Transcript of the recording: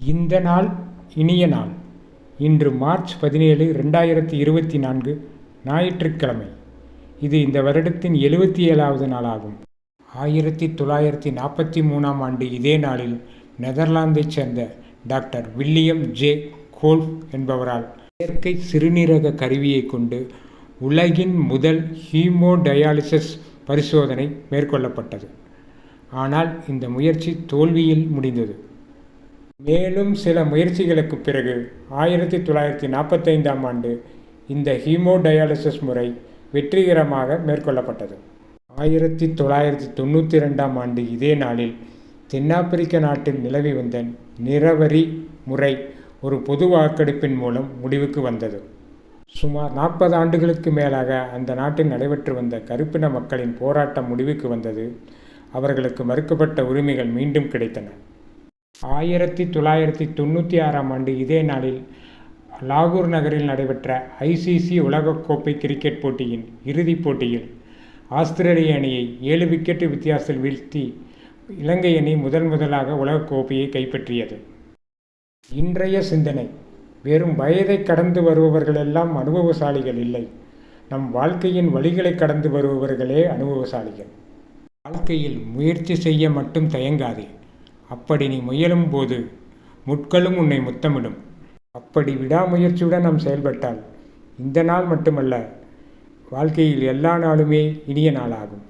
இந்த நாள் இனிய நாள். இன்று மார்ச் பதினேழு ரெண்டாயிரத்தி இருபத்தி நான்கு ஞாயிற்றுக்கிழமை. இது இந்த வருடத்தின் எழுபத்தி ஏழாவது நாளாகும். ஆயிரத்தி தொள்ளாயிரத்தி நாற்பத்தி மூணாம் ஆண்டு இதே நாளில் நெதர்லாந்தைச் சேர்ந்த டாக்டர் வில்லியம் ஜே. கோல்ஃப் என்பவரால் செயற்கை சிறுநீரக கருவியை கொண்டு உலகின் முதல் ஹீமோடயாலிசிஸ் பரிசோதனை மேற்கொள்ளப்பட்டது. ஆனால் இந்த முயற்சி தோல்வியில் முடிந்தது. மேலும் சில முயற்சிகளுக்கு பிறகு ஆயிரத்தி தொள்ளாயிரத்தி நாற்பத்தைந்தாம் ஆண்டு இந்த ஹீமோடயாலிசிஸ் முறை வெற்றிகரமாக மேற்கொள்ளப்பட்டது. ஆயிரத்தி தொள்ளாயிரத்தி தொண்ணூற்றி ரெண்டாம் ஆண்டு இதே நாளில் தென்னாப்பிரிக்க நாட்டில் நிலவி வந்த நிறவரி முறை ஒரு பொது வாக்கெடுப்பின் மூலம் முடிவுக்கு வந்தது. சுமார் நாற்பது ஆண்டுகளுக்கு மேலாக அந்த நாட்டில் நடைபெற்று வந்த கருப்பின மக்களின் போராட்டம் முடிவுக்கு வந்தது. அவர்களுக்கு மறுக்கப்பட்ட உரிமைகள் மீண்டும் கிடைத்தன. ஆயிரத்தி தொள்ளாயிரத்தி தொண்ணூற்றி ஆறாம் ஆண்டு இதே நாளில் லாகூர் நகரில் நடைபெற்ற ஐசிசி உலகக்கோப்பை கிரிக்கெட் போட்டியின் இறுதிப் போட்டியில் ஆஸ்திரேலிய அணியை ஏழு விக்கெட்டு வித்தியாசத்தில் வீழ்த்தி இலங்கை அணி முதன் முதலாக உலகக்கோப்பையை கைப்பற்றியது. இன்றைய சிந்தனை வெறும் வயதை கடந்து வருபவர்களெல்லாம் அனுபவசாலிகள் இல்லை. நம் வாழ்க்கையின் வழிகளை கடந்து வருபவர்களே அனுபவசாலிகள். வாழ்க்கையில் முயற்சி செய்ய மட்டும் தயங்காதே. அப்படி நீ முயலும் போது முட்களும் உன்னை முத்தமிடும். அப்படி விடாமுயற்சியுடன் நாம் செயல்பட்டால் இந்த நாள் மட்டுமல்ல வாழ்க்கையில் எல்லா நாளுமே இனிய நாளாகும்.